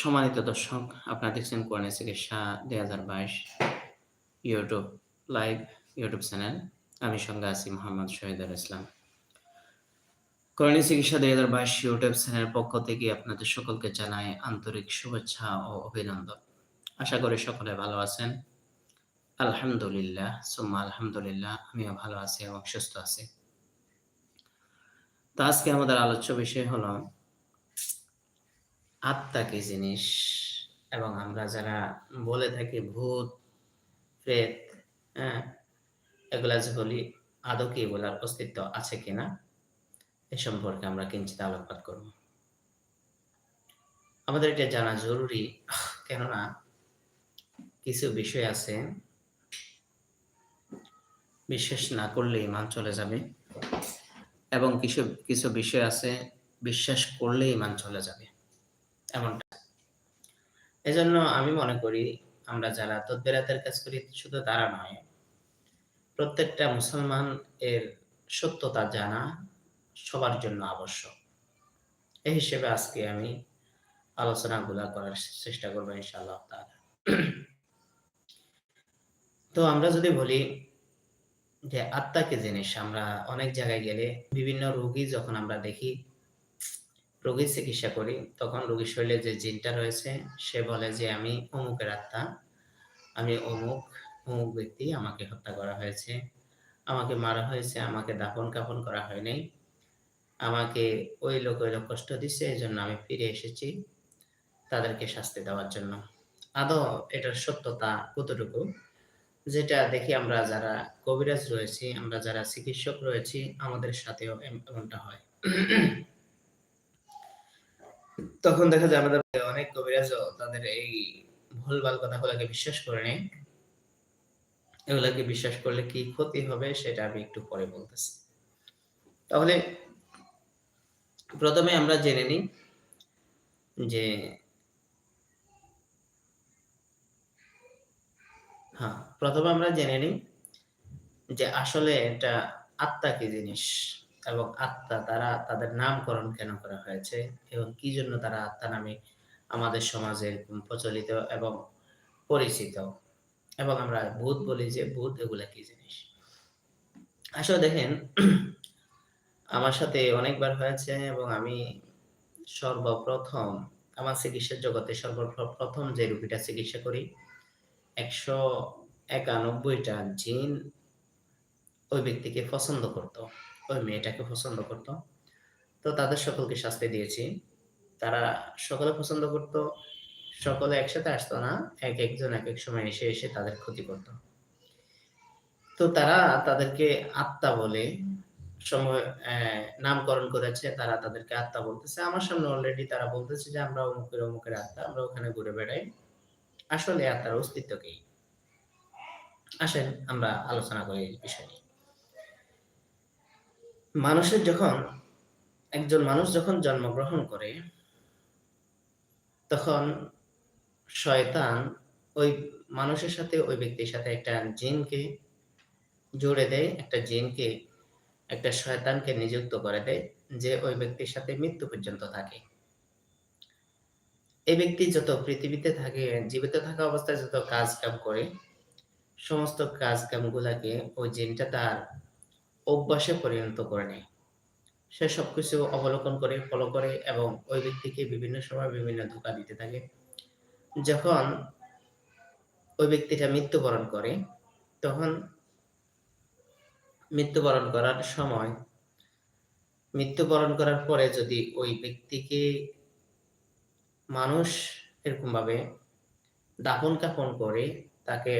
সম্মানিত দর্শক, আপনারা দেখছেন কোরআনের চিকিৎসা ২০২২ ইউটিউব লাইভ ইউটিউব চ্যানেল। আমি সঙ্গে আছি মোহাম্মদ শহীদুল ইসলাম। কোরআনী চিকিৎসা ২০২২ ইউটিউব চ্যানেলের পক্ষ থেকে আপনাদের সকলকে জানাই আন্তরিক শুভেচ্ছা ও অভিনন্দন। আশা করি সকলে ভালো আছেন। আলহামদুলিল্লাহ, সুম্মা আলহামদুলিল্লাহ আমিও ভালো আছি এবং সুস্থ আছি। তো আজকে আমাদের আলোচ্য বিষয় হলো আত্মা কি জিনিস এবং আমরা যারা বলে থাকি ভূত, প্রেত, হ্যাঁ? এগুলা যে বলি আদৌ কি এগুলার অস্তিত্ব আছে কিনা? এ সম্পর্কে আমরা কিঞ্চিৎ আলোকপাত করব। আমাদের এটা জানা জরুরি কেননা কিছু বিষয় আছে বিশ্বাস না করলে ইমান চলে যাবে এবং কিছু কিছু বিষয় আছে বিশ্বাস করলে ইমান চলে যাবে এমনটা। এজন্য আমি মনে করি, আমরা যারা তদ্বেরাতের কাজ করি, শুধু তারা নয়, প্রত্যেকটা মুসলমান এর সত্যতা জানা সবার জন্য আবশ্যক। এই হিসেবে আজকে আমি আলোচনাগুলা করার চেষ্টা করব ইনশাআল্লাহ তাআলা। তো আমরা যদি বলি যে আত্মাকে জিনিস, আমরা অনেক জায়গায় গেলে বিভিন্ন রোগী যখন আমরা দেখি রোগীর চিকিৎসা করি। তখন রোগীর শরীরে যে জিনটা রয়েছে, সে বলে যে, আমি অমুকের আত্মা। আমি অমুক অমুক ব্যক্তি আমাকে হত্যা করা হয়েছে। আমাকে মারা হয়েছে, আমাকে দাফন কাফন করা হয়নি আমাকে ওই লোক ওই লোক কষ্ট দিচ্ছে এই জন্য আমি ফিরে এসেছি তাদেরকে শাস্তি দেওয়ার জন্য। আদৌ এটার সত্যতা কতটুকু? যেটা দেখি আমরা যারা কবিরাজ রয়েছি, আমরা যারা চিকিৎসক রয়েছি, আমাদের সাথেও এমনটা হয়। তখন দেখা যায় আমাদের অনেক কবিরাজও তাদের এই ভুলভাল কথাগুলোকে বিশ্বাস করে নেই এগুলাকে বিশ্বাস করলে কি ক্ষতি হবে সেটা আমি একটু পরে বলতেছি। তাহলে প্রথমে আমরা জেনে নিই যে হ্যাঁ প্রথমে আমরা জেনে নিই যে আসলে এটা আত্মা কি জিনিস? এবং আত্মা তারা তাদের নামকরণ কেন করা হয়েছে এবং কি জন্য তারা আত্মা নামে আমাদের সমাজে প্রচলিত এবং পরিচিত? এবং আমরা ভূত বলি যে ভূত এগুলা কি জিনিস? আসলে দেখেন, আমার সাথে অনেকবার হয়েছে এবং আমি সর্বপ্রথম আমার চিকিৎসার জগতে সর্বপ্রথম যে রুগীটা চিকিৎসা করি, একশো একানব্বইটা জিন ওই ব্যক্তিকে পছন্দ করত। ওই মেয়েটাকে পছন্দ করত। তো তাদের সকলকে শাস্তি দিয়েছি। তারা সকলে পছন্দ করত, সকলে একসাথে আসতো না, এক একজন এক এক সময় এসে এসে তাদের ক্ষতি করত। তো তারা তাদেরকে আত্মা বলে সময় নামকরণ করেছে। তারা তাদেরকে আত্মা বলতেছে। আমার সামনে অলরেডি তারা বলতেছে যে, আমরা অমুকের অমুকের আত্মা, আমরা ওখানে ঘুরে বেড়াই। আসলে আত্মার অস্তিত্ব কি? আসেন, আমরা আলোচনা করি এই বিষয় নিয়ে। মানুষের যখন, একজন মানুষ যখন জন্মগ্রহণ করে, তখন শয়তান ওই মানুষের সাথে, ওই ব্যক্তির সাথে একটা জিনকে জুড়ে দেয়, একটা জিনকে, একটা শয়তানকে নিযুক্ত করে দেয় যে ওই ব্যক্তির সাথে মৃত্যু পর্যন্ত থাকে। এই ব্যক্তি যত পৃথিবীতে থাকে, জীবিত থাকা অবস্থায় যত কাজ কাম করে, সমস্ত কাজ কামগুলাকে ওই জিনটা তার অভ্যাসে পরিণত করে নেয়। সে সবকিছু অবলোকন করে ফলো করে এবং ওই ব্যক্তিকে বিভিন্ন সময় বিভিন্ন ধোকা দিতে থাকে। যখন ওই ব্যক্তিটা মৃত্যুবরণ করে, তখন মৃত্যুবরণ করার সময়, মৃত্যুবরণ করার পরে যদি ওই ব্যক্তিকে মানুষ এরকম ভাবে দাফন কাফন করে, তাকে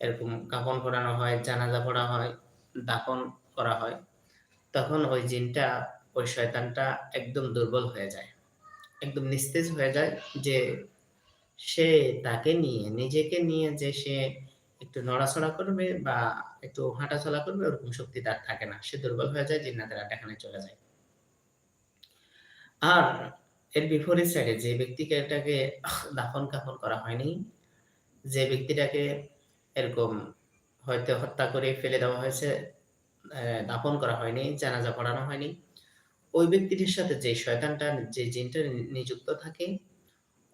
এরকম কাফন করানো হয়, জানাজা পড়া হয় দাফন করা হয়, তখন ওই জিনটা, ওই শয়তানটা একদম দুর্বল হয়ে যায়। একদম নিস্তেজ হয়ে যায় যে সে তাকে নিয়ে, নিজেকে নিয়ে যে সে একটু নড়াচড়া করবে বা একটু হাঁটাচলা করবে, ওরকম শক্তি তার থাকে না। সে দুর্বল হয়ে যায়, জিন্নাতের আড্ডাখানে চলে যায়। আর এর বিপরীত সাইডে যে ব্যক্তিকে এটাকে দাফন কাফন করা হয়নি, যে ব্যক্তিটাকে এরকম হয়তো হত্যা করে ফেলে দেওয়া হয়েছে দাফন করা হয়নি, জানাজা পড়ানো হয়নি ওই ব্যক্তিটির সাথে যে শয়তানটা, যে জিনটা নিযুক্ত থাকে,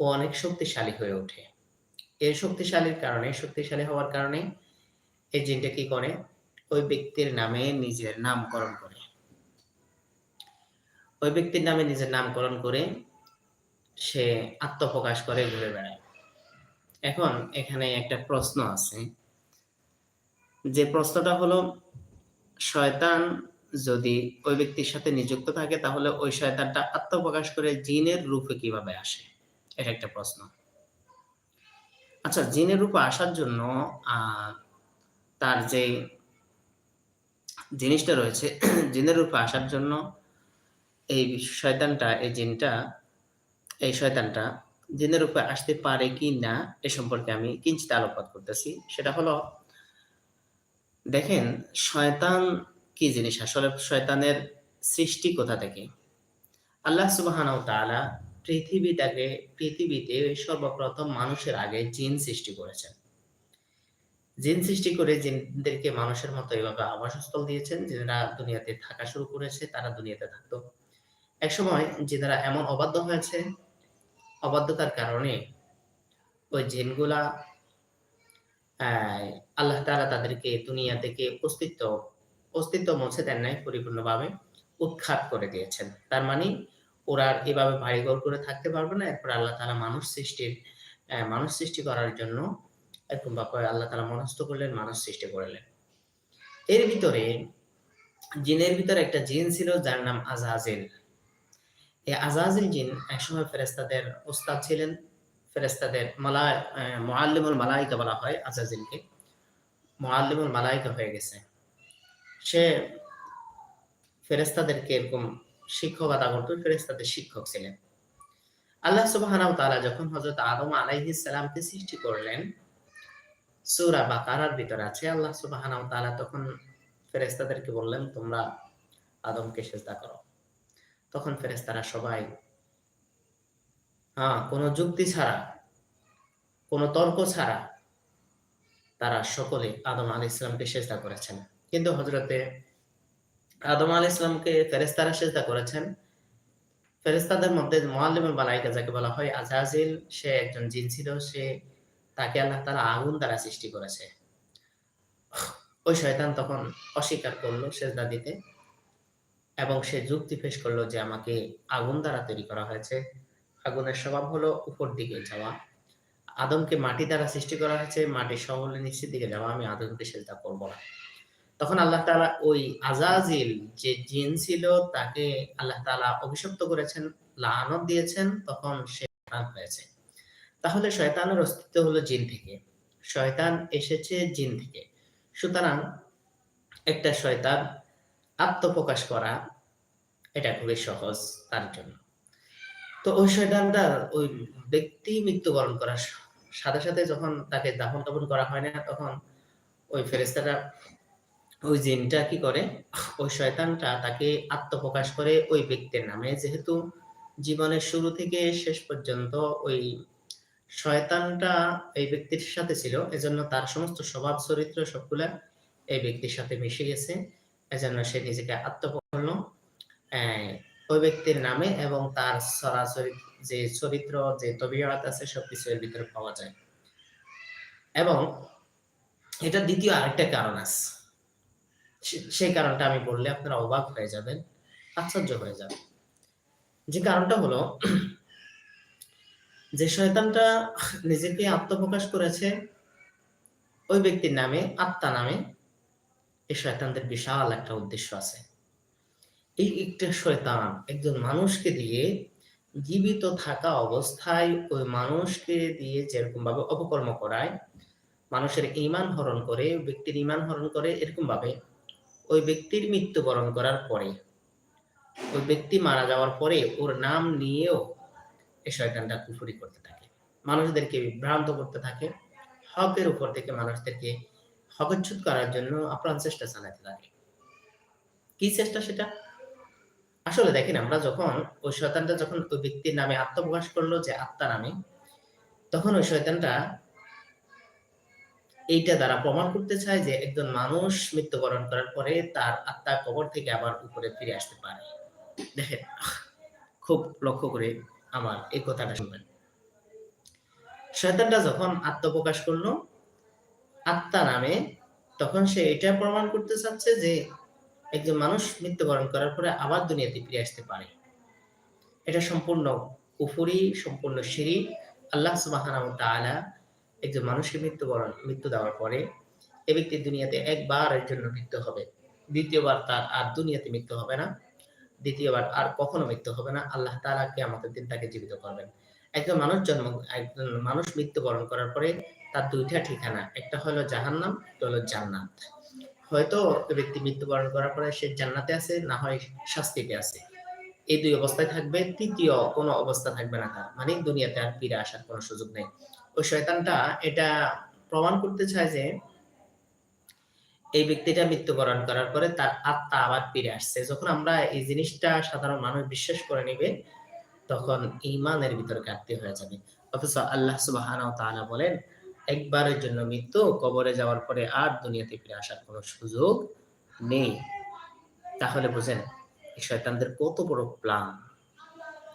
ও অনেক শক্তিশালী হয়ে ওঠে। এর শক্তিশালীর কারণে, শক্তিশালী হওয়ার কারণে এই জিনটা কি করে? ওই ব্যক্তির নামে নিজের নামকরণ করে। ওই ব্যক্তির নামে নিজের নামকরণ করে সে আত্মপ্রকাশ করে, ঘুরে বেড়ায়। এখন এখানে একটা প্রশ্ন আছে। যে প্রশ্নটা হলো শয়তান যদি ওই ব্যক্তির সাথে নিযুক্ত থাকে তাহলে ওই শয়তানটা আত্মপ্রকাশ করে জিনের রূপে কীভাবে আসে? এটা একটা প্রশ্ন। আচ্ছা জিনের রূপে আসার জন্য তার যে জিনিসটা রয়েছে জিনের রূপে আসার জন্য এই শয়তানটা, এই জিনটা, এই শয়তানটা জিনের রূপে আসতে পারে কি না এ সম্পর্কে আমি কিঞ্চিৎ আলোকপাত করতেছি। সেটা হলো দেখেন শয়তান কি জিনিস? আসলে শয়তানের সৃষ্টি কোথা থেকে? আল্লাহ সুবহানাহু ওয়া তাআলা পৃথিবীটাকে পৃথিবীতে সর্বপ্রথম মানুষের আগে জিন সৃষ্টি করেছেন। জিন সৃষ্টি করে জিনদেরকে মানুষের মতো এভাবে আবাসস্থল দিয়েছেন, যারা দুনিয়াতে থাকা শুরু করেছে, তারা দুনিয়াতে থাকতো। একসময় জিনেরা এমন অবাধ্য হয়েছে, অবাধ্যতার কারণে ওই জিনগুলা আল্লাহ তাআলা তাদেরকে দুনিয়া থেকে অস্তিত্ব অস্তিত্ব মুছে দেন নাই পরিপূর্ণভাবে, উৎখাত করে দিয়েছেন। তার মানে ওরা এভাবে বাড়িঘর করে থাকতে পারবে না। এরপর আল্লাহ তাআলা মানুষ সৃষ্টির মানুষ সৃষ্টি করার জন্য এরকম ভাবে আল্লাহ তাআলা মনস্থ করলেন, মানুষ সৃষ্টি করলেন। এর ভিতরে জিনের ভিতরে একটা জিন ছিল যার নাম আজাজিল। এই আজাজিল জিন একসময় ফেরেস্তাদের ওস্তাদ ছিলেন। ফেরেশতাদের মালা অ্যা মুআল্লিমুল মালায়েকা বলা হয় আজাজিলকে। মুআল্লিমুল মালায়েকা হয়ে গেছে। সে ফেরেশতাদেরকে এরকম শিক্ষকতা করত, ফেরেশতাদের শিক্ষক ছিলেন। আল্লাহ সুবহানাহু ওয়া তাআলা যখন হযরত আদম আলাইহিস সালামকে সৃষ্টি করলেন, সুরা বা বাকারার ভিতরে আছে আল্লাহ সুবহানাহু ওয়া তাআলা তখন ফেরেশতাদেরকে বললেন, "তোমরা আদমকে সিজদা করো।" তখন ফেরেশতারা সবাই হ্যাঁ, কোন যুক্তি ছাড়া, কোন তর্ক ছাড়া তারা সকলে আদম আলাইহিস সালামকে সিজদা করেছেন। কিন্তু হযরতে আদম আলাইহিস সালামকে ফেরেশতারা সিজদা করেছেন। ফেরেশতাদের মধ্যে মুআল্লিমুল মালায়েকা যাকে বলা হয় আজাজিল সে একজন জিন ছিল। সে তাকে আল্লাহ তাআলা আগুন দ্বারা সৃষ্টি করেছে। ওই শয়তান তখন অস্বীকার করল সেজদা দিতে। এবং সে যুক্তি পেশ করল যে আমাকে আগুন দ্বারা তৈরি করা হয়েছে। আগুনের স্বভাব হলো উপর দিকে যাওয়া। আদমকে মাটি দ্বারা সৃষ্টি করা হয়েছে, মাটির স্বভাব হলো নিচের দিকে যাওয়া। আমি আদমকে সেজদা করব না। তখন আল্লাহ তাআলা ওই আজাজিল যে জিন ছিল তাকে আল্লাহ তাআলা অভিশপ্ত করেছেন, লানত দিয়েছেন, তখন সে হয়েছে। তাহলে শয়তানের অস্তিত্ব হলো জিন থেকে। শয়তান এসেছে জিন থেকে। সুতরাং একটা শয়তান আত্মপ্রকাশ করা এটা খুবই সহজ তার জন্য। তো ওই শয়তানটা ওই ব্যক্তি মৃত্যুবরণ করার সাথে, সাথে যখন তাকে দাফন-কাফন করা হয় না তখন ওই ফেরেশতারা ওই জিনটা কি করে? ওই শয়তানটা তাকে আত্মপ্রকাশ করে ওই ব্যক্তির নামে। যেহেতু জীবনের শুরু থেকে শেষ পর্যন্ত ওই শয়তানটা এই ব্যক্তির সাথে ছিল, এজন্য তার সমস্ত স্বভাব চরিত্র সবগুলা এই ব্যক্তির সাথে মিশে গেছে। এজন্য সে নিজেকে আত্মপ্রকাশ ওই ব্যক্তির নামে এবং তার সরাসরি যে চরিত্র, যে তবিয়ত আছে সবকিছু এর ভিতরে পাওয়া যায়। এবং এটা দ্বিতীয় আরেকটা কারণ আছে। সেই কারণটা আমি বললে আপনারা অবাক হয়ে যাবেন, আশ্চর্য হয়ে যাবে যে কারণটা হলো যে শয়তানটা নিজেকে আত্মপ্রকাশ করেছে ওই ব্যক্তির নামে, আত্মা নামে, এই শয়তানদের বিশাল একটা উদ্দেশ্য আছে। এই একটা শয়তান একজন মানুষকে দিয়ে জীবিত থাকা অবস্থায় ওই মানুষকে দিয়ে যেরকমভাবে অপকর্ম করায়, মানুষের ইমান হরণ করে, ব্যক্তির ইমান হরণ করে এরকমভাবে ওই ব্যক্তির মৃত্যুবরণ করার পরে, ওই ব্যক্তি মারা যাওয়ার পরে ওর নাম নিয়েও এই শয়তানটা কুফরি করতে থাকে। মানুষদেরকে বিভ্রান্ত করতে থাকে। হকের উপর থেকে মানুষদেরকে হকচ্যুত করার জন্য আপ্রাণ চেষ্টা চালাতে থাকে। কি চেষ্টা সেটা? আসলে দেখেন আমরা যখন ওই শয়তানটা যখন ওই ব্যক্তির নামে আত্মপ্রকাশ করল যে আত্মা নামে, তখন ওই শয়তানটা এইটা দ্বারা প্রমাণ করতে চায় যে একজন মানুষ মৃত্যুবরণ করার পরে তার আত্মা কবর থেকে আবার উপরে ফিরে আসতে পারে। দেখেন খুব লক্ষ্য করে আমার এই কথাটা শুনবেন। শয়তানটা যখন আত্মপ্রকাশ করল আত্মা নামে তখন সে এটা প্রমাণ করতে চাচ্ছে যে একজন মানুষ মৃত্যুবরণ করার পরে আবার দুনিয়াতে ফিরে আসতে পারে। এটা সম্পূর্ণ কুফুরি, সম্পূর্ণ সিঁড়ি আল্লাহ সুবাহানা তাআলা একজন মানুষের মৃত্যুবরণ, মৃত্যু দেওয়ার পরে এ ব্যক্তি দুনিয়াতে একবার একবারের জন্য মৃত্যু হবে। দ্বিতীয়বার তার আর দুনিয়াতে মৃত্যু হবে না। দ্বিতীয়বার আর কখনো মৃত্যু হবে না। আল্লাহ তাআলাকে আমাদের দিন তাকে জীবিত করবেন। একজন মানুষ জন্ম, একজন মানুষ মৃত্যুবরণ করার পরে তার দুইটা ঠিকানা, একটা হলো জাহান্নাম, একটা হলো জান্নাত। হয়তো ব্যক্তি মৃত্যুবরণ করার পরে সে জান্নাতে আছে, না হয় শাস্তিতে আছে। এই দুই অবস্থায় থাকবে, তৃতীয় কোনো অবস্থা থাকবে না তার। মানে দুনিয়াতে আর ফিরে আসার কোনো সুযোগ নেই। ওই শয়তানটা এটা প্রমাণ করতে চায় যে, এই ব্যক্তিটা মৃত্যুবরণ করার পরে তার আত্মা আবার ফিরে আসছে। যখন আমরা এই জিনিসটা সাধারণ মানুষ বিশ্বাস করে নিবে, তখন ইমানের ভিতরে ঘাটতি হয়ে যাবে। অথচ আল্লাহ সুবাহ বলেন একবারের জন্য মৃত্যু, কবরে যাওয়ার পরে আর দুনিয়াতে ফিরে আসার কোনো সুযোগ নেই। তাহলে বুঝেন শয়তানদের কত বড় প্ল্যান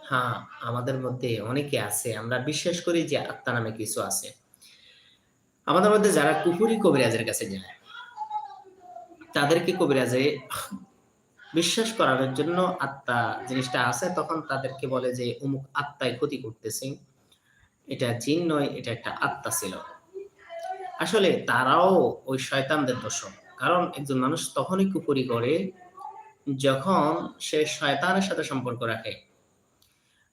হ্যাঁ আমাদের মধ্যে অনেকে আছে, আমরা বিশ্বাস করি যে আত্মা নামে কিছু আছে। আমাদের মধ্যে যারা কুপুরি কবিরাজের কাছে যায়, তাদেরকে কবিরাজে বিশ্বাস করানোর জন্য আত্মা জিনিসটা আছে, তখন তাদেরকে বলে যে, অমুক আত্মায় ক্ষতি করতেছে। এটা জিন নয়, এটা একটা আত্মা ছিল। আসলে তারাও ওই শয়তানদের দোষক কারণ একজন মানুষ তখনই কুপুরি করে যখন সে শয়তানের সাথে সম্পর্ক রাখে।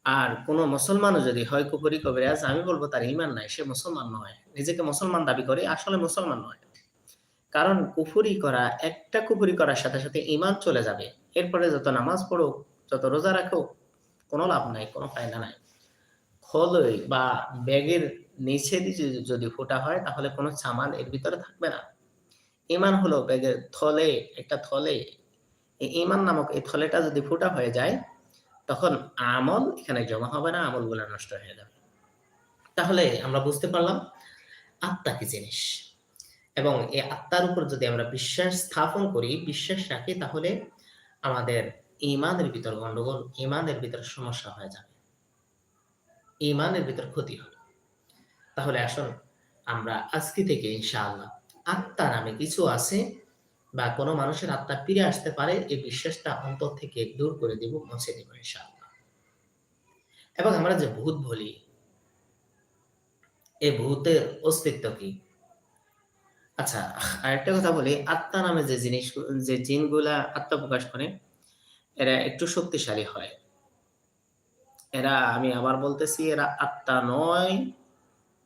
আর কোন মুসলমানও যদি হয় কুপুরি কবিরাজ আমি বলব তার ইমান নাই, সে মুসলমান নয়। নিজেকে মুসলমান দাবি করে, আসলে মুসলমান নয়। কারণ কুফুরি করা, একটা কুফুরি করার সাথে সাথে ইমান চলে যাবে। এরপরে যত নামাজ পড়ুক, যত রোজা রাখো কোনো লাভ নাই, কোনো ফায়দা নাই। খোলই বা ব্যাগের নিচে যদি ফোটা হয়, তাহলে কোনো সামান এর ভিতরে থাকবে না। ইমান হলো ব্যাগের থলে, একটা থলে। এই ইমান নামক এই থলেটা যদি ফোটা হয়ে যায়, তখন আমল এখানে জমা হবে না আমলগুলা নষ্ট হয়ে যাবে। তাহলে আমরা বুঝতে পারলাম আত্মা কি জিনিস? এবং এই আত্মার উপর যদি আমরা বিশ্বাস স্থাপন করি, বিশ্বাস রাখি, তাহলে আমাদের ইমানের ভিতর গন্ডগোল ইমানের ভিতর সমস্যা হয়ে যাবে। ইমানের ভিতর ক্ষতি হবে তাহলে আসুন আমরা আজকে থেকে ইনশাআল্লাহ আত্মা নামে কিছু আছে বা কোনো মানুষের আত্মা ফিরে আসতে পারে, এই বিশ্বাসটা অন্তর থেকে দূর করে দেব মুছে দেব ইনশাআল্লাহ। এবং আমরা যে ভূত বলি এই ভূতের অস্তিত্ব কি? আচ্ছা আরেকটা কথা বলি, আত্মা নামে যে জিনিস, যে জিনগুলা আত্মা প্রকাশ করে, এরা একটু শক্তিশালী হয়। এরা, আমি আবার বলতেছি, এরা আত্মা নয়।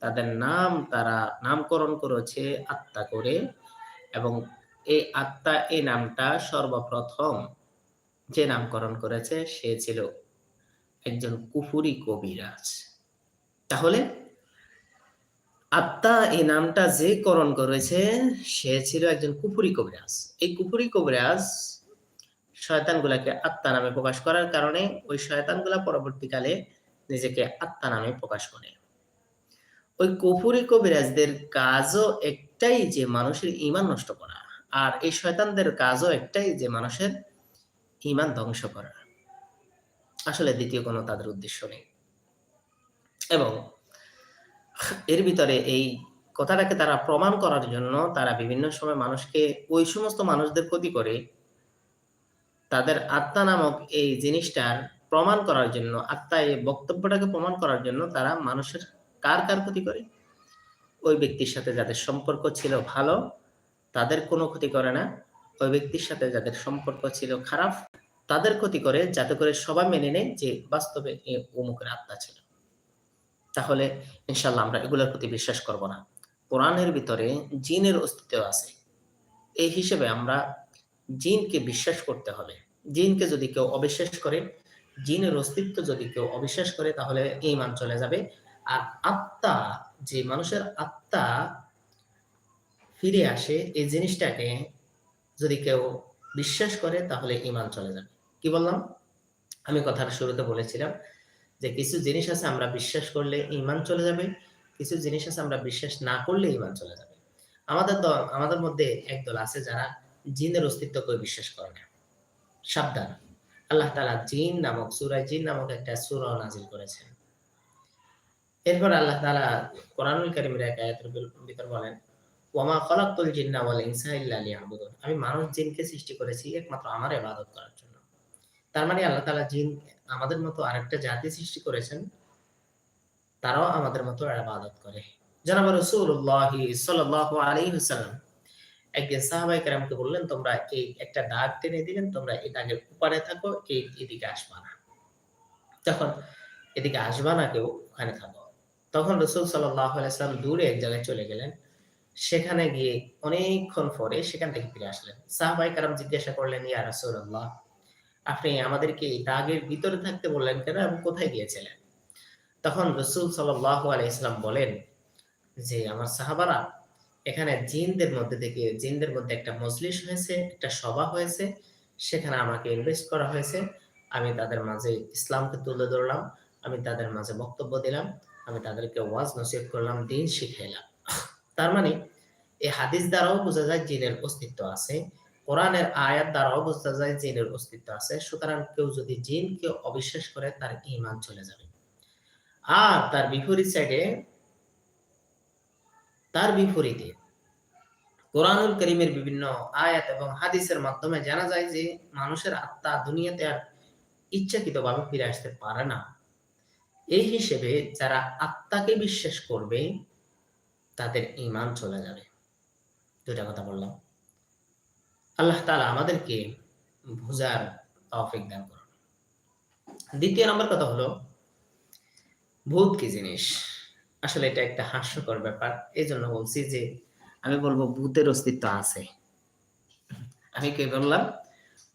তাদের নাম তারা নামকরণ করেছে আত্মা করে এবং এই আত্মা, এই নামটা সর্বপ্রথম যে নামকরণ করেছে সে ছিল একজন কুফুরি কবিরাজ। তাহলে আত্মা, এই নামটা যে করণ করেছে সে ছিল একজন কুফুরি কবিরাজ। এই কুফুরি কবিরাজ শয়তানগুলাকে আত্মা নামে প্রকাশ করার কারণে ওই শয়তানগুলা পরবর্তীকালে নিজেকে আত্মা নামে প্রকাশ করে। ওই কপুরি কবিরাজদের কাজও একটাই যে মানুষের ইমান নষ্ট করা, আর এই শয়তানদের কাজও একটাই যে মানুষের ইমান ধ্বংস করা। আসলে দ্বিতীয় কোনো তাদের উদ্দেশ্য নেই। এবং এর ভিতরে এই কথাটাকে তারা প্রমাণ করার জন্য তারা বিভিন্ন সময় মানুষকে ওই সমস্ত মানুষদের ক্ষতি করে তাদের আত্মা নামক এই জিনিসটার প্রমাণ করার জন্য, আত্মা এই বক্তব্যটাকে প্রমাণ করার জন্য তারা মানুষের কার কার ক্ষতি করে? ওই ব্যক্তির সাথে যাদের সম্পর্ক ছিল ভালো, তাদের কোনো ক্ষতি করে না। ওই ব্যক্তির সাথে যাদের সম্পর্ক ছিল খারাপ, তাদের ক্ষতি করে যাতে করে সবাই মেনে নেয় যে বাস্তবে অমুকের আত্মা ছিল। তাহলে ইনশাল্লাহ আমরা এগুলোর প্রতি বিশ্বাস করব না। কোরআনের ভিতরে জিনের অস্তিত্ব আছে। এই হিসেবে আমরা জিনকে বিশ্বাস করতে হবে। জিনকে যদি কেউ অবিশ্বাস করে, জিনের অস্তিত্ব যদি কেউ অবিশ্বাস করে, তাহলে ইমান চলে যাবে। আর আত্মা, যে মানুষের আত্মা ফিরে আসে, এই জিনিসটাকে যদি কেউ বিশ্বাস করে, তাহলে ইমান চলে যাবে। কি বললাম? আমি কথার শুরুতে বলেছিলাম যে কিছু জিনিস আছে আমরা বিশ্বাস করলে ইমান চলে যাবে, কিছু জিনিস আছে আমরা বিশ্বাস না করলে ইমান চলে যাবে। আমাদের দল, আমাদের মধ্যে একদল আছে যারা জিনের অস্তিত্বকে বিশ্বাস করে না। সাবধান। আল্লাহ তালা জিন নামক সুরায় জিন নামক একটা সুরা নাজিল করেছেন। এরপর আল্লাহ তাআলা কোরআনুল কারীমের এক আয়াতের ভিতর বলেন, ওয়ামা খালাকতুল জিন্না ওয়াল ইনসা ইল্লা আমি মানুষ জিনকে সৃষ্টি করেছি একমাত্র আমার ইবাদত করার জন্য। তার মানে আল্লাহ তালা জিন আমাদের মতো আরেকটা জাতি সৃষ্টি করেছেন, তারাও আমাদের মতো ইবাদত করে। জনাব রাসূলুল্লাহ সাল্লাল্লাহু আলাইহি ওয়াসাল্লাম একদিন সাহাবাই কেরামকে বললেন, তোমরা এই একটা দাগ টেনে দিলেন তোমরা এই দাগের উপরে থাকো, এই এদিকে আসবা না। তখন এদিকে আসবা না কেউ, ওখানে থাকো। তখন রসুল সাল্লাম দূরে এক জায়গায় চলে গেলেন। সেখানে গিয়ে অনেকক্ষণ পরে সেখান থেকে ফিরে আসলেন। সাহাবাই কারাম জিজ্ঞাসা করলেন, ইয়া রাসূলুল্লাহ, আপনি আমাদেরকে এই দাগের ভিতরে থাকতে বললেন কেন এবং কোথায় গিয়েছিলেন? তখন রসুল সাল্লাহ আলাইসলাম বলেন যে, আমার সাহাবারা এখানে জিনদের মধ্যে থেকে, জিনদের মধ্যে একটা মজলিস হয়েছে, একটা সভা হয়েছে, সেখানে আমাকে ইনভেস্ট করা হয়েছে। আমি তাদের মাঝে ইসলামকে তুলে ধরলাম, আমি তাদের মাঝে বক্তব্য দিলাম, আমি তাদেরকে ওয়াজ নসিহত করলাম, দিন শিখাইলাম। তার মানে এই হাদিস দ্বারাও বোঝা যায় জিনের অস্তিত্ব আছে, কোরআনের আয়াত দ্বারাও বোঝা যায় জিনের অস্তিত্ব আছে, সুতরাং কেউ যদি জিনকে অবিশ্বাস করে, তার ইমান চলে যাবে। আর তার বিপরীত সাইডে তার বিপরীতে কোরআনুল করিমের বিভিন্ন আয়াত এবং হাদিসের মাধ্যমে জানা যায় যে মানুষের আত্মা দুনিয়াতে আর ইচ্ছাকৃতভাবে ফিরে আসতে পারে না। এই হিসেবে যারা আত্মাকে বিশ্বাস করবে, তাদের ইমান চলে যাবে। দুটা কথা বললাম। আল্লাহ তালা আমাদেরকে বুঝার তৌফিক দান করুন। দ্বিতীয় নম্বর কথা হলো ভূত কি জিনিস? আসলে এটা একটা হাস্যকর ব্যাপার। এই জন্য বলছি যে, আমি বলব ভূতের অস্তিত্ব আছে। আমি কে বললাম?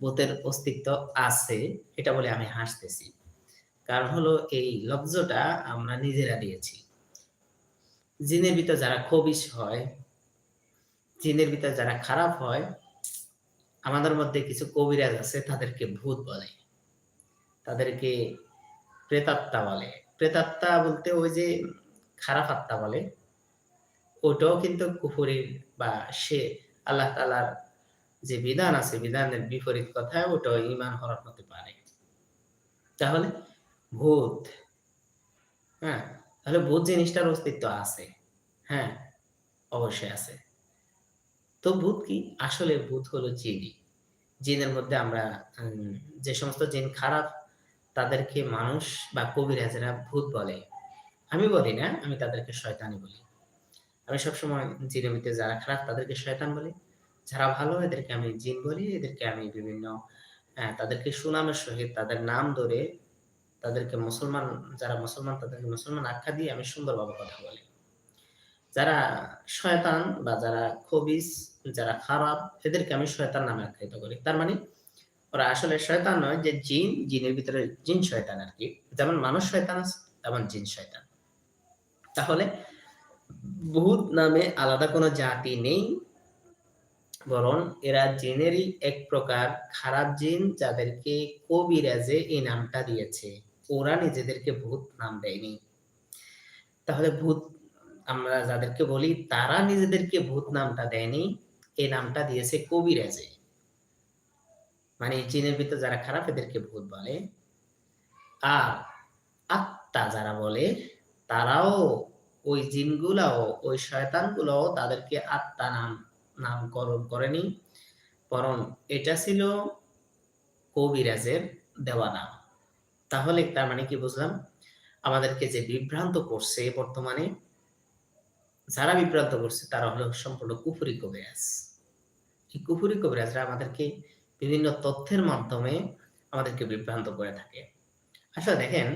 ভূতের অস্তিত্ব আছে, এটা বলে আমি হাসতেছি। কারণ হলো এই লব্জটা আমরা নিজেরা দিয়েছি। জিনের ভিতর যারা খবিস হয়, জিনের ভিতর যারা খারাপ হয়, আমাদের মধ্যে কিছু কবিরাজ আছে, তাদেরকে ভূত বলে। তাদেরকে প্রেতাত্মা বলে। প্রেতাত্মা বলতে ওই যে খারাপ আত্মা বলে, ওটাও কিন্তু কুফুরির বা সে আল্লাহ তালার যে বিধান আছে, বিধানের বিপরীত কথা ওটাও ইমান হরণ হতে পারে। তাহলে ভূত হ্যাঁ তাহলে ভূত জিনিসটার অস্তিত্ব আছে হ্যাঁ অবশ্যই আছে। তো ভূত কি? আসলে ভূত হলো জিনি। জিনের মধ্যে আমরা যে সমস্ত জিন খারাপ, তাদেরকে মানুষ বা কবিরাজরা ভূত বলে। আমি বলি না, আমি তাদেরকে শয়তানি বলি। আমি সবসময় জিনের মধ্যে যারা খারাপ, তাদেরকে শয়তান বলি। যারা ভালো, এদেরকে আমি জিন বলি। এদেরকে আমি বিভিন্ন তাদেরকে সুনামের সহিত, তাদের নাম ধরে, তাদেরকে মুসলমান, যারা মুসলমান, তাদেরকে মুসলমান আখ্যা দিয়ে আমি সুন্দরভাবে কথা বলি। যারা শয়তান বা যারা খবিস, যারা খারাপ, এদেরকে আমি শয়তান নামে আখ্যায়িত করি। তার মানে ওরা আসলে শয়তান নয় যে জিন, জিনের ভিতরে জিন শয়তান আর কি। যেমন মানুষ শয়তান আছে, তেমন জিন শয়তান। তাহলে ভূত নামে আলাদা কোনো জাতি নেই, বরং এরা জিনেরই এক প্রকার খারাপ জিন যাদেরকে কবিরাজে এই নামটা দিয়েছে। ওরা নিজেদেরকে ভূত নাম দেয়নি। তাহলে ভূত আমরা যাদেরকে বলি তারা নিজেদেরকে ভূত নামটা দেয়নি, এই নামটা দিয়েছে কবিরাজে। মানে জিনের ভিতরে যারা খারাপ, এদেরকে ভূত বলে। আর আত্মা যারা বলে, তারাও ওই জিনগুলাও, ওই শয়তানগুলাও তাদেরকে আত্মা নাম, নামকরণ করেনি। বরং এটা ছিল কবিরাজের দেওয়া নাম তাহলে তার মানে কি বুঝলাম? আমাদেরকে যে বিভ্রান্ত করছে বর্তমানে, যারা বিভ্রান্ত করছে তারা হলো সম্পূর্ণ কুফুরি কবিরাজ। এই কুফুরি কবিরাজরা আমাদেরকে বিভিন্ন তথ্যের মাধ্যমে আমাদেরকে বিভ্রান্ত করে থাকে। আসলে দেখেন,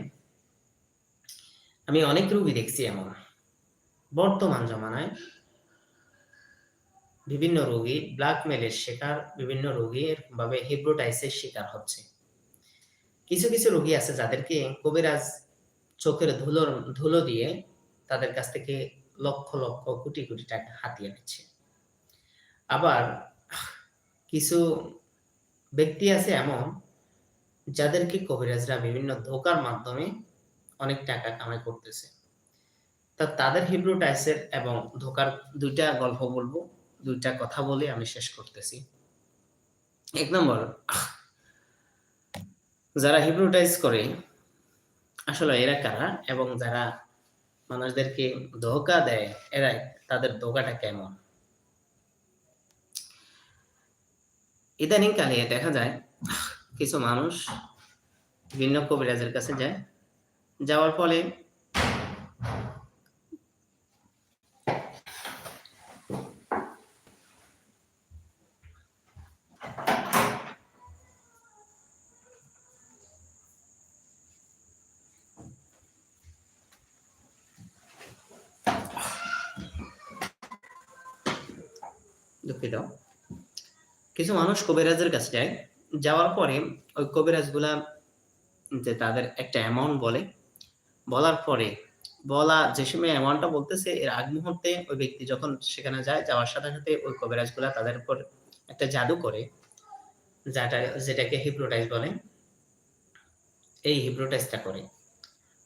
আমি অনেক রুগী দেখছি এমন। বর্তমান জমানায় বিভিন্ন রোগী ব্ল্যাকমেলের শিকার, বিভিন্ন রোগী এরকম ভাবে হিপ্রোটাইসের শিকার হচ্ছে। কিছু কিছু রোগী আছে যাদেরকে কবিরাজ চোখের ধুলোর, ধুলো দিয়ে তাদের কাছ থেকে লক্ষ লক্ষ কোটি কোটি টাকা হাতিয়ে নিচ্ছে। আবার কিছু ব্যক্তি আছে এমন যাদেরকে কবিরাজরা বিভিন্ন ধোকার মাধ্যমে অনেক টাকা কামাই করতেছে। তা তাদের হিপ্রোটাইসের এবং ধোকার দুইটা গল্প বলব, দুইটা কথা বলে আমি শেষ করতেছি। এক নম্বর, যারা হিপ্রোটাইজ করে, আসলে এরা কারা এবং যারা মানুষদেরকে ধোকা দেয়, এরা তাদের ধোকাটা কেমন? ইদানিং কালে দেখা যায়, কিছু মানুষ ভিন্ন কবিরাজের কাছে যায়, যাওয়ার ফলে দুঃখিত কিছু মানুষ কবিরাজের কাছে যায়, যাওয়ার পরে ওই কবিরাজগুলা যে তাদের একটা অ্যামাউন্ট বলে, বলার পরে বলা যে সময় অ্যামাউন্টটা বলতেছে, এর আগ মুহূর্তে ওই ব্যক্তি যখন সেখানে যায়, যাওয়ার সাথে সাথে ওই কবিরাজগুলা তাদের উপর একটা জাদু করে, যেটা, যেটাকে হিপ্নোটাইজ বলে, এই হিপ্নোটাইজটা করে।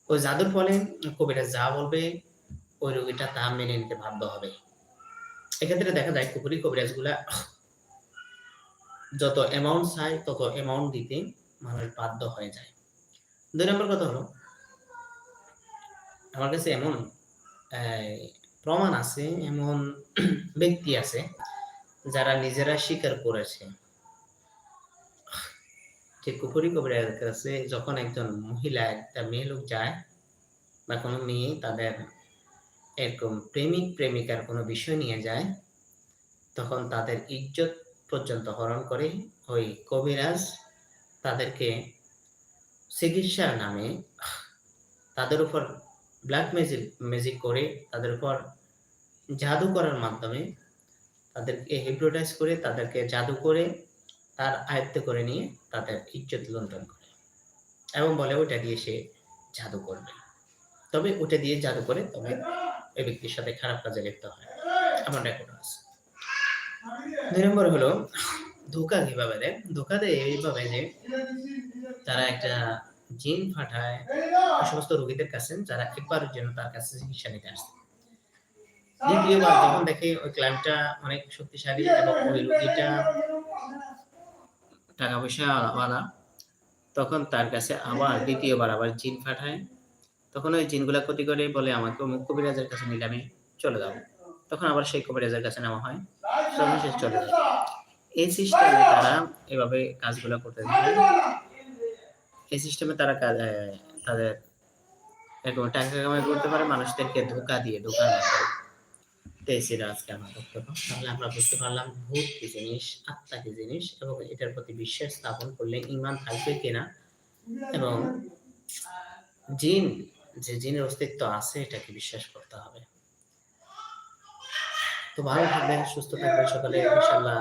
ওই জাদুর ফলে কবিরাজ যা বলবে, ওই রোগীটা তা মেনে নিতে বাধ্য হবে। এক্ষেত্রে দেখা যায় কুকুরি কবিরাজগুলা যত অ্যামাউন্ট চায় তত অ্যামাউন্ট দিতে মানুষ বাধ্য হয়ে যায়। দুই নম্বর কথা হলো, আমার কাছে এমন প্রমাণ আছে, এমন ব্যক্তি আছে যারা নিজেরা স্বীকার করেছে। যে কুকুরি কবিরের কাছে যখন একজন মহিলা একটা মেয়ে লোক যায় বা কোনো মেয়ে তাদের এরকম প্রেমিক প্রেমিকার কোনো বিষয় নিয়ে যায়, তখন তাদের ইজ্জত পর্যন্ত হরণ করে ওই কবিরাজ তাদেরকে চিকিৎসার নামে, তাদের উপর ব্ল্যাক ম্যাজিক ম্যাজিক করে, তাদের উপর জাদু করার মাধ্যমে তাদেরকে হিপ্রোটাইজ করে, তাদেরকে জাদু করে, তার আয়ত্ত করে নিয়ে তাদের ইজ্জত লুণ্ঠন করে এবং বলে ওটা দিয়ে সে জাদু করবে। তবে ওটা দিয়ে জাদু করে তবে ওই ব্যক্তির সাথে খারাপ কাজে লিপ্ত হয়। এমন রেকর্ড আছে। দুই নম্বর হলো ধোকা কীভাবে দেয়? ধোকা দেয় এইভাবে যে তারা একটা জিন পাঠায় সমস্ত রোগীদের কাছে, যারা একবারের জন্য তার কাছে চিকিৎসা নিতে আসছে। দ্বিতীয়বার যখন দেখে ওই ক্লায়েন্টটা অনেক শক্তিশালী এবং ওই রোগীটা টাকা পয়সা তখন তার কাছে আবার দ্বিতীয়বার আবার জিন পাঠায়। তখন ওই জিনগুলা ক্ষতি করে বলে, আমাকে অমুক কবিরাজের কাছে নিলে আমি চলে যাব। তখন আবার সেই কবিরাজের কাছে নেওয়া হয়। সর্বশেষ চলে যায়। এই সিস্টেমে তারা এভাবে কাজগুলো করতে থাকে। এই সিস্টেমে তারা তাদের এরকম টাকা কামাই করতে পারে মানুষদেরকে ধোকা দিয়ে ধোকা না এই ছিল আজকে আমার বক্তব্য। তাহলে আমরা বুঝতে পারলাম ভূত কি জিনিস আত্মা কি জিনিস এবং এটার প্রতি বিশ্বাস স্থাপন করলে ইমান থাকবে কিনা। এবং জিন যে জিনের অস্তিত্ব আছে এটাকে বিশ্বাস করতে হবে। তো ভালো থাকবেন, সুস্থ থাকবেন সকালে। ইনশাআল্লাহ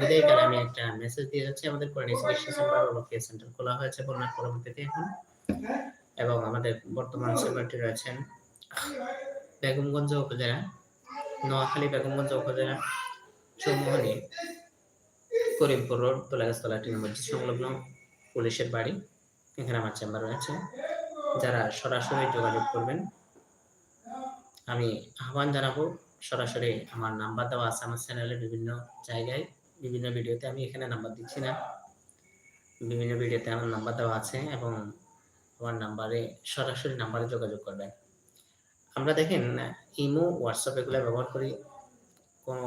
বিদায় কালে আমি একটা মেসেজ দিয়ে যাচ্ছি। আমাদের কোরআন চিকিৎসা সেন্টার ও লোকিয়া সেন্টার খোলা হয়েছে বন্যার পরবর্তীতে এখন। এবং আমাদের বর্তমান সেন্টারটি রয়েছেন বেগমগঞ্জ উপজেলা, নোয়াখালী বেগমগঞ্জ উপজেলা, চৌমোহনী, করিমপুর রোড, তোলাগাছতলা টিন মসজিদ সংলগ্ন পুলিশের বাড়ি, এখানে আমার চেম্বার রয়েছে। যারা সরাসরি যোগাযোগ করবেন, আমি আহ্বান জানাব সরাসরি আমার নাম্বার দেওয়া আছে আমার চ্যানেলে বিভিন্ন জায়গায়, বিভিন্ন ভিডিওতে আমি এখানে নাম্বার দিচ্ছি না। বিভিন্ন ভিডিওতে আমার নাম্বার দেওয়া আছে এবং আমার নাম্বারে সরাসরি নাম্বারে যোগাযোগ করবেন। আমরা দেখেন, ইমো, হোয়াটসঅ্যাপ এগুলো ব্যবহার করি। কোনো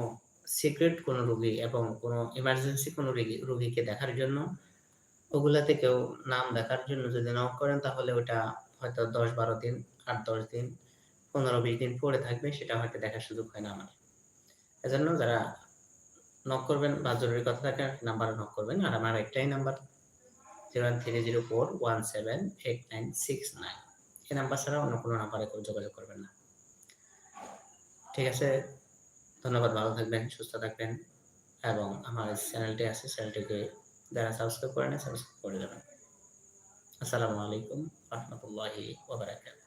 সিক্রেট কোনো রুগী এবং কোনো ইমার্জেন্সি কোনো রুগীকে দেখার জন্য, ওগুলাতে কেউ নাম দেখার জন্য যদি নক করেন তাহলে ওটা হয়তো দশ বারো দিন, আট দশ দিন পনেরো বিশ দিন পরে থাকবে, সেটা হয়তো দেখার সুযোগ হয় না আমার। এজন্য যারা নক করবেন বা জরুরি কথা থাকে নাম্বারে নক করবেন। আর আমার একটাই number zero one three zero four one seven eight nine six nine এই নাম্বার ছাড়া অন্য কোনো নাম্বারে যোগাযোগ করবেন না। ঠিক আছে, ধন্যবাদ, ভালো থাকবেন, সুস্থ থাকবেন। এবং আমার চ্যানেলটি আছে, চ্যানেলটিকে যারা সাবস্ক্রাইব করেন সাবস্ক্রাইব করে দেবেন আসসালামু আলাইকুম রহমতুল্লাহি ওবরাকাত